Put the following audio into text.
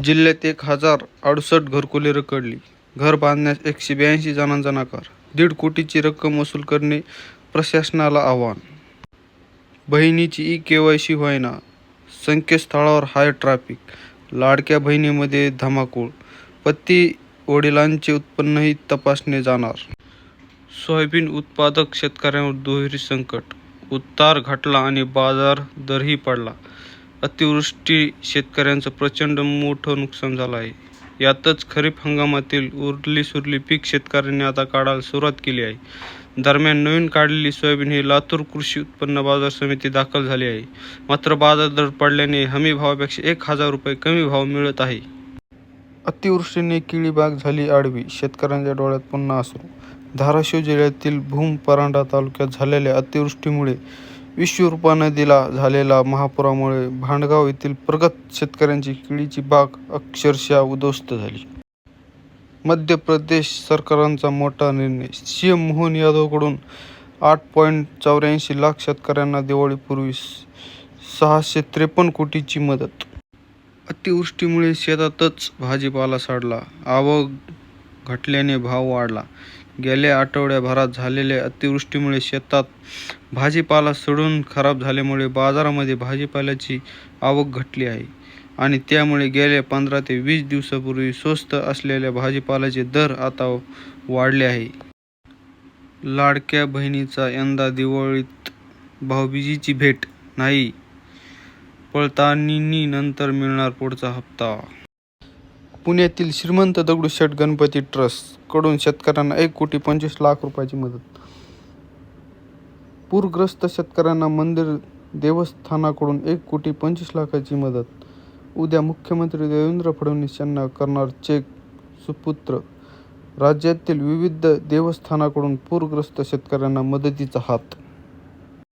जिल्ह्यात एक हजार अडुसष्ट घरकुले रखडली. घर बांधण्यास एकशे ब्याऐंशी जणांचा नकार. दीड कोटीची रक्कम वसूल करणे प्रशासनाला आव्हान. बहिणीची ई के वाय सी होईना संकेतस्थळावर हाय ट्रॅफिक. लाडक्या बहिणीमध्ये धमाकूळ. पती वडिलांचे उत्पन्नही तपासणे जाणार. सोयाबीन उत्पादक शेतकऱ्यांवर दुहेरी संकट. उतार घटला आणि बाजार दरही पडला. अतिवृष्टी शेतकऱ्यांचं प्रचंड मोठं नुकसान झालं आहे. यातच खरीप हंगामातील उरली सुरली पीक शेतकऱ्यांनी आता काढायला सुरुवात केली आहे. दरम्यान नवीन काढलेली सोयाबीन ही लातूर कृषी उत्पन्न बाजार समिती दाखल झाली आहे. मात्र बाजार दर पडल्याने हमी भावापेक्षा एक हजार रुपये कमी भाव मिळत आहे. अतिवृष्टीने केळी बाग झाली आडवी शेतकऱ्यांच्या डोळ्यात पुन्हा असू धाराशिव जिल्ह्यातील भूम परांडा तालुक्यात झालेल्या अतिवृष्टीमुळे विश्वरूपा नदीला झालेल्या महापुरामुळे भांडगाव येथील प्रगत शेतकऱ्यांची केळीची बाग अक्षरशः उद्ध्वस्त झाली. मध्य प्रदेश सरकारांचा मोठा निर्णय. सी एम मोहन यादवकडून आठ पॉईंट चौऱ्याऐंशी लाख शेतकऱ्यांना दिवाळीपूर्वी सहाशे त्रेपन्न कोटीची मदत. अतिवृष्टीमुळे शेतातच भाजीपाला साडला आवक घटल्याने भाव वाढला. गेल्या आठवड्याभरात झालेल्या अतिवृष्टीमुळे शेतात भाजीपाला सडून खराब झाल्यामुळे बाजारामध्ये भाजीपाल्याची आवक घटली आहे आणि त्यामुळे गेल्या पंधरा ते वीस दिवसापूर्वी स्वस्त असलेल्या भाजीपाल्याचे दर आता वाढले आहे. लाडक्या बहिणीचा यंदा दिवाळीत भाऊबीजीची भेट नाही पडताळणी नंतर मिळणार पुढचा हप्ता पुण्यातील श्रीमंत दगडूशेठ गणपती ट्रस्टकडून शेतकऱ्यांना एक कोटी पंचवीस लाख रुपयाची मदत. पूरग्रस्त शेतकऱ्यांना मंदिर देवस्थानाकडून एक कोटी पंचवीस लाखाची मदत. उद्या मुख्यमंत्री देवेंद्र फडणवीस यांना करणार चेक सुपुत्र. राज्यातील विविध देवस्थानाकडून पूरग्रस्त शेतकऱ्यांना मदतीचा हात.